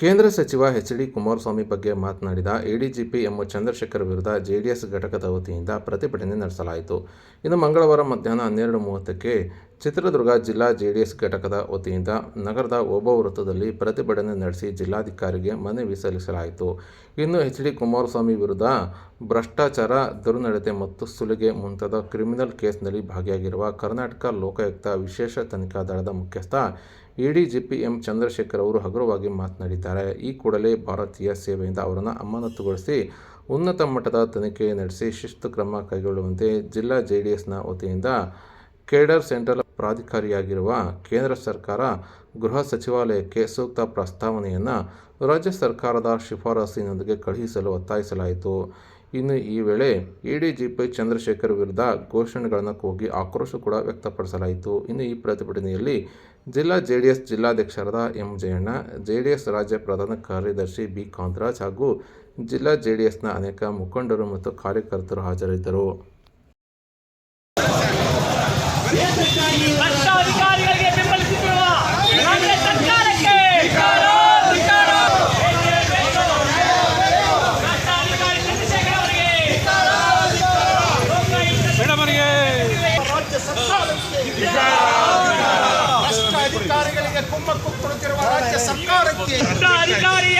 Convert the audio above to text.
ಕೇಂದ್ರ ಸಚಿವ H D Kumaraswamy ಬಗ್ಗೆ ಮಾತನಾಡಿದ ಎಡಿಜಿಪಿ ಎಂ ಚಂದ್ರಶೇಖರ್ ವಿರುದ್ಧ ಜೆಡಿಎಸ್ ಘಟಕದ ವತಿಯಿಂದ ಪ್ರತಿಭಟನೆ ನಡೆಸಲಾಯಿತು. ಇನ್ನು ಮಂಗಳವಾರ ಮಧ್ಯಾಹ್ನ ಹನ್ನೆರಡು ಮೂವತ್ತಕ್ಕೆ ಚಿತ್ರದುರ್ಗ ಜಿಲ್ಲಾ ಜೆಡಿಎಸ್ ಘಟಕದ ವತಿಯಿಂದ ನಗರದ ಒಬ್ಬ ವೃತ್ತದಲ್ಲಿ ಪ್ರತಿಭಟನೆ ನಡೆಸಿ ಜಿಲ್ಲಾಧಿಕಾರಿಗೆ ಮನವಿ ಸಲ್ಲಿಸಲಾಯಿತು. ಇನ್ನು ಎಚ್ ಡಿ ಕುಮಾರಸ್ವಾಮಿ ವಿರುದ್ಧ ಭ್ರಷ್ಟಾಚಾರ, ದುರ್ನಡತೆ ಮತ್ತು ಸುಲಿಗೆ ಮುಂತಾದ ಕ್ರಿಮಿನಲ್ ಕೇಸ್ನಲ್ಲಿ ಭಾಗಿಯಾಗಿರುವ ಕರ್ನಾಟಕ ಲೋಕಾಯುಕ್ತ ವಿಶೇಷ ತನಿಖಾ ದಳದ ಮುಖ್ಯಸ್ಥ ಎಡಿಜಿಪಿ ಎಂ ಚಂದ್ರಶೇಖರ್ ಅವರು ಹಗುರವಾಗಿ ಮಾತನಾಡಿದ್ದಾರೆ. ಈ ಕೂಡಲೇ ಭಾರತೀಯ ಸೇವೆಯಿಂದ ಅವರನ್ನು ಅಮಾನತುಗೊಳಿಸಿ ಉನ್ನತ ಮಟ್ಟದ ತನಿಖೆ ನಡೆಸಿ ಶಿಸ್ತು ಕ್ರಮ ಕೈಗೊಳ್ಳುವಂತೆ ಜಿಲ್ಲಾ ಜೆಡಿಎಸ್ನ ವತಿಯಿಂದ ಕೇಡರ್ ಸೆಂಟ್ರಲ್ ಪ್ರಾಧಿಕಾರಿಯಾಗಿರುವ ಕೇಂದ್ರ ಸರ್ಕಾರ ಗೃಹ ಸಚಿವಾಲಯಕ್ಕೆ ಸೂಕ್ತ ಪ್ರಸ್ತಾವನೆಯನ್ನು ರಾಜ್ಯ ಸರ್ಕಾರದ ಶಿಫಾರಸಿನೊಂದಿಗೆ ಕಳುಹಿಸಲು ಒತ್ತಾಯಿಸಲಾಯಿತು. ಇನ್ನು ಈ ವೇಳೆ ಎಡಿಜಿಪಿ ಚಂದ್ರಶೇಖರ್ ವಿರುದ್ಧ ಘೋಷಣೆಗಳನ್ನು ಕೂಗಿ ಆಕ್ರೋಶ ಕೂಡ ವ್ಯಕ್ತಪಡಿಸಲಾಯಿತು. ಇನ್ನು ಈ ಪ್ರತಿಭಟನೆಯಲ್ಲಿ ಜಿಲ್ಲಾ J D S ಜಿಲ್ಲಾಧ್ಯಕ್ಷರಾದ M Jayanna J D S ರಾಜ್ಯ ಪ್ರಧಾನ ಕಾರ್ಯದರ್ಶಿ ಬಿ ಕಾಂತರಾಜ್ ಹಾಗೂ ಜಿಲ್ಲಾ ಜೆ ಡಿ ಎಸ್ನ ಅನೇಕ ಮುಖಂಡರು ಮತ್ತು ಕಾರ್ಯಕರ್ತರು ಹಾಜರಿದ್ದರು. ಭ್ರಷ್ಟಾಧಿಕಾರಿಗಳಿಗೆ ಬೆಂಬಲಿಸುತ್ತಿರುವ ರಾಜ್ಯ ಸರ್ಕಾರಕ್ಕೆ ಭ್ರಷ್ಟ ಅಧಿಕಾರಿಗಳಿಗೆ ಕುಮ್ಮಕ್ಕು ಕೊಡುತ್ತಿರುವ ರಾಜ್ಯ ಸರ್ಕಾರಕ್ಕೆ ಭ್ರಷ್ಟಾಧಿಕಾರಿ